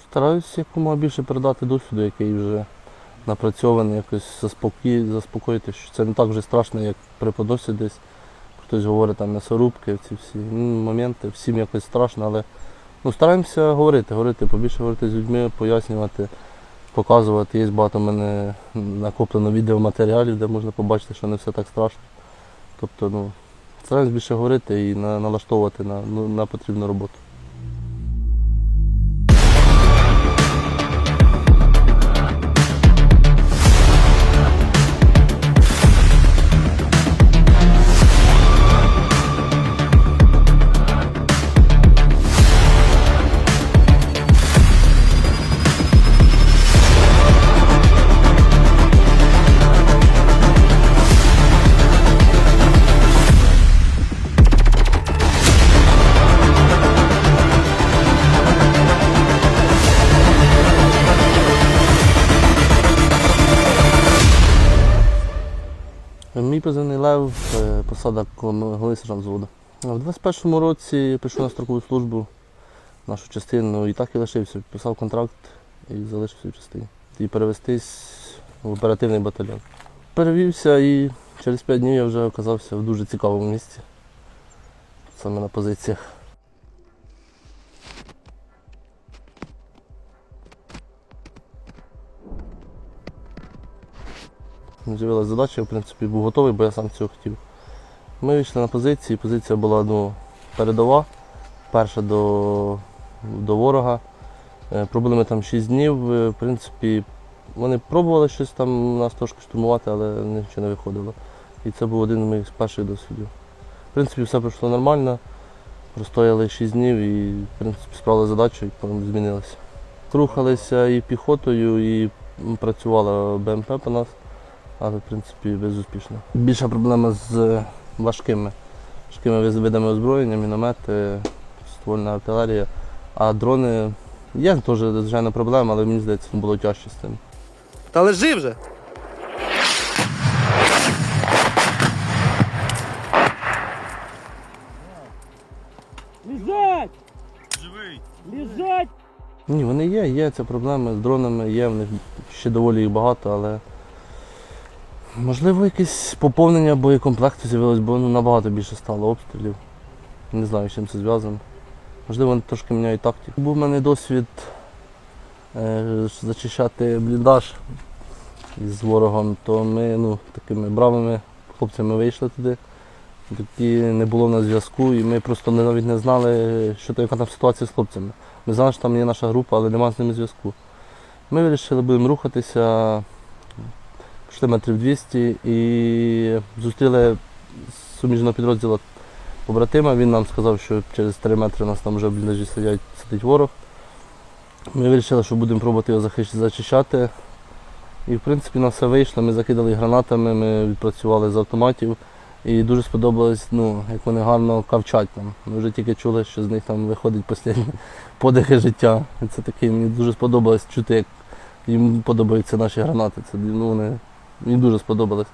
Стараюся якомога більше передати досвіду, який вже напрацьований, якось заспокій, заспокоїти, що це не так вже страшно, як преподносять десь. Хтось говорить там м'ясорубки, ці всі ну, моменти, всім якось страшно, але ну, стараємося говорити, говорити, побільше говорити з людьми, пояснювати, показувати. Є багато в мене накоплено відеоматеріалів, де можна побачити, що не все так страшно. Тобто, ну, стараємось більше говорити і на, налаштовувати на, ну, на потрібну роботу. Мій позивний Лев, посада голови сержант взводу. В 21-му році пішов на строкову службу в нашу частину і так і лишився. Підписав контракт і залишився в частині. І перевестись в оперативний батальйон. Перевівся і через 5 днів я вже оказався в дуже цікавому місці. Саме на позиціях. З'явилася задача, я в принципі був готовий, бо я сам цього хотів. Ми вийшли на позиції, позиція була ну, передова, перша до, до ворога. Е, Пробули ми там 6 днів. Е, В принципі, вони пробували щось там нас трошки штурмувати, але нічого не виходило. І це був один з моїх перших досвідів. В принципі, все пройшло нормально. Простояли 6 днів і в принципі, справили задачу і потім змінилися. Рухалися і піхотою, і працювала БМП по нас але в принципі безуспішно. Більша проблема з важкими, важкими видами озброєння, міномети, ствольна артилерія. А дрони є теж звичайно проблема, але мені здається, було тяжче з цим. Та лежи вже. Лежать! Живий! Лежать! Ні, вони є, є ця проблема з дронами, є, в них ще доволі їх багато, але можливо якесь поповнення боєкомплекту з'явилось, бо ну, набагато більше стало обстрілів. Не знаю, з чим це зв'язано. Можливо, вони трошки міняють тактику. Був у мене досвід е, зачищати бліндаж із ворогом, то ми ну, такими бравими хлопцями вийшли туди. Тоді не було в нас зв'язку, і ми просто навіть не знали, що то, яка там ситуація з хлопцями. Ми знали, що там є наша група, але немає з ними зв'язку. Ми вирішили, будемо рухатися, пішли метрів 200 і зустріли суміжного підрозділу побратима. Він нам сказав, що через 3 метри нас там вже в бліндажі сидять, сидить ворог. Ми вирішили, що будемо пробувати його зачищати. І в принципі у нас все вийшло, ми закидали гранатами, ми відпрацювали з автоматів. І дуже сподобалось, ну, як вони гарно кавчать там. Ми вже тільки чули, що з них там виходить останні подихи життя. Це таке, мені дуже сподобалось чути, як їм подобаються наші гранати. Це ну, вони, мені дуже сподобалось.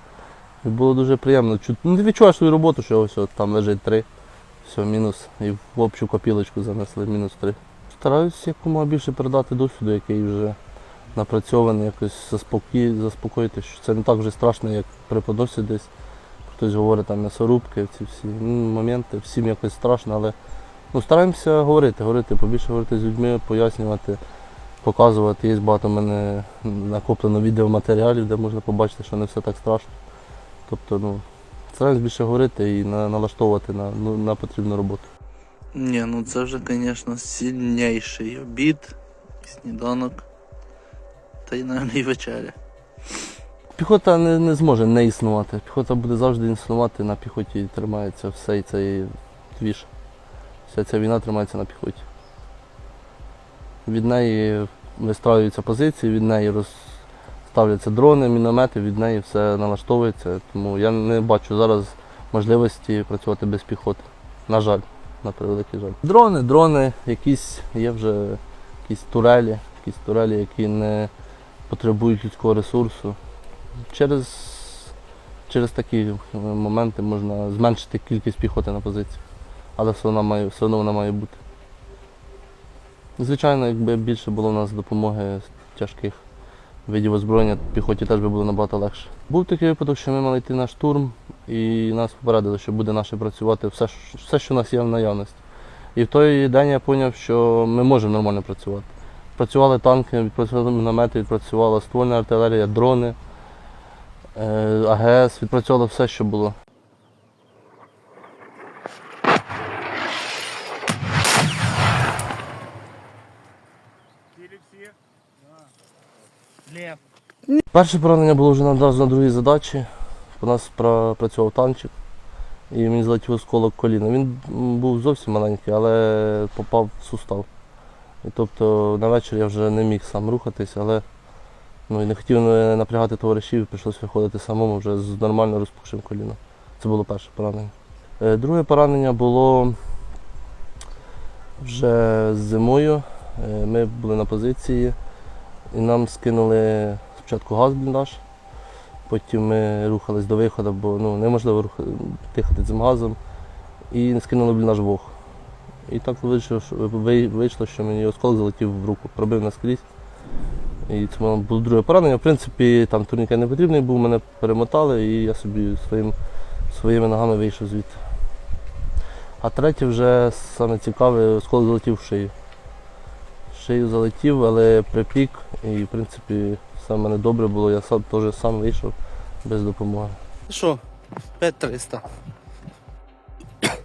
І було дуже приємно чути. Ну, ти відчуваєш свою роботу, що ось там лежить три. Все, мінус. І в общу копілочку занесли мінус три. Стараюся якомога більше передати досвіду, який вже напрацьований, якось заспокій, заспокоїти, що це не так вже страшно, як преподносять десь. Хтось говорить там м'ясорубки, ці всі ну, моменти, всім якось страшно, але ну, стараємося говорити, говорити, побільше говорити з людьми, пояснювати, показувати. Є багато в мене накоплено відеоматеріалів, де можна побачити, що не все так страшно. Тобто, ну, стараємось більше говорити і на, налаштовувати на, ну, на потрібну роботу. Ні, ну це вже, звісно, сильніший обід, сніданок. Та й навіть і вечеря. Піхота не, не зможе не існувати. Піхота буде завжди існувати, на піхоті тримається все цей двіж. Вся ця війна тримається на піхоті. Від неї вистраюються позиції, від неї розставляться дрони, міномети, від неї все налаштовується. Тому я не бачу зараз можливості працювати без піхоти. На жаль, на превеликий жаль. Дрони, дрони, якісь є вже якісь турелі, якісь турелі, які не потребують людського ресурсу. Через, через такі моменти можна зменшити кількість піхоти на позиції. Але все одно має, все одно вона має бути. Звичайно, якби більше було в нас допомоги тяжких видів озброєння, піхоті теж би було набагато легше. Був такий випадок, що ми мали йти на штурм, і нас попередили, що буде наше працювати все, все, що у нас є в наявності. І в той день я зрозумів, що ми можемо нормально працювати. Працювали танки, відпрацювали міномети, відпрацювала ствольна артилерія, дрони, е, АГС, відпрацювало все, що було. Цілі всі? Лев. Перше поранення було вже одразу на другій задачі. У нас працював танчик і мені злетів осколок коліна. Він був зовсім маленький, але попав в сустав. І тобто на вечір я вже не міг сам рухатись, але ну, і не хотів напрягати товаришів, прийшлося виходити самому вже з нормально розпухшим коліном. Це було перше поранення. Е, Друге поранення було вже зимою. Е, Ми були на позиції і нам скинули спочатку газ бліндаж, потім ми рухались до виходу, бо ну, неможливо рух... дихати цим газом. І скинули бліндаж вог. І так вийшло, що, мені осколок залетів в руку, пробив наскрізь. І це було друге поранення. В принципі, там турнікет не потрібний був, мене перемотали і я собі своїм, своїми ногами вийшов звідти. А третє вже саме цікаве, осколок залетів в шию. Шию залетів, але припік, і в принципі все в мене добре було, я сам теж сам вийшов без допомоги. Що? 5300.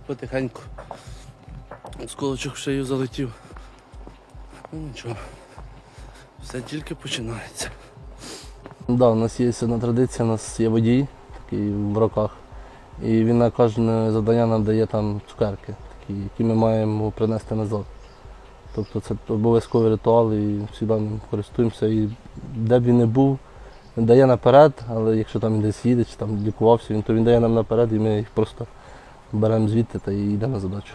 Потихеньку. Осколочок в шию залетів. Ну нічого. Все тільки починається. Да, у нас є одна традиція, у нас є водій такий в роках. І він на кожне завдання нам дає там цукерки, такі, які ми маємо принести назад. Тобто це обов'язковий ритуал і завжди ним користуємося. І де б він не був, він дає наперед, але якщо там десь їде чи там лікувався, він, то він дає нам наперед і ми їх просто беремо звідти та йдемо на задачу.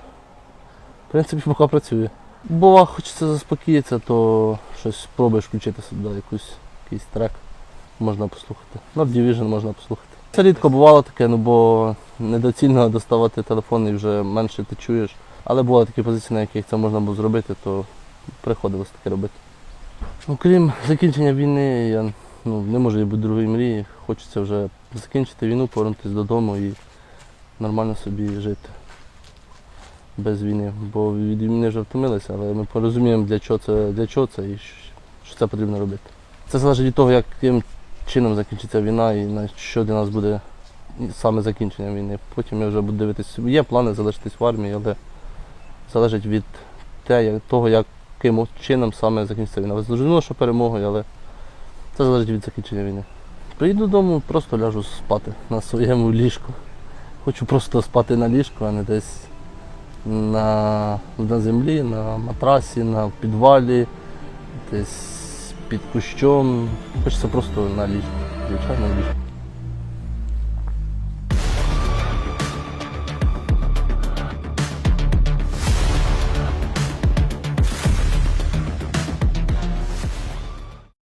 В принципі, поки працює. Бува, хочеться заспокоїтися, то щось пробуєш включити сюди, якусь, якийсь трек можна послухати. Ну, Division можна послухати. Це рідко бувало таке, ну бо недоцільно доставати телефон і вже менше ти чуєш. Але були такі позиції, на яких це можна було зробити, то приходилось таке робити. Окрім закінчення війни, я ну, не можу бути другої мрії. Хочеться вже закінчити війну, повернутися додому і нормально собі жити без війни. Бо від війни вже втомилися, але ми порозуміємо, для чого це, для чого це і що це потрібно робити. Це залежить від того, яким чином закінчиться війна і на що для нас буде саме закінчення війни. Потім я вже буду дивитися. Є плани залишитись в армії, але залежить від того, яким чином саме закінчиться війна. Зрозуміло, що перемогою, але це залежить від закінчення війни. Приїду додому, просто ляжу спати на своєму ліжку. Хочу просто спати на ліжку, а не десь на, на землі, на матрасі, на підвалі, десь під кущом. Хочеться просто на ліжку. Звичайно, ліжку.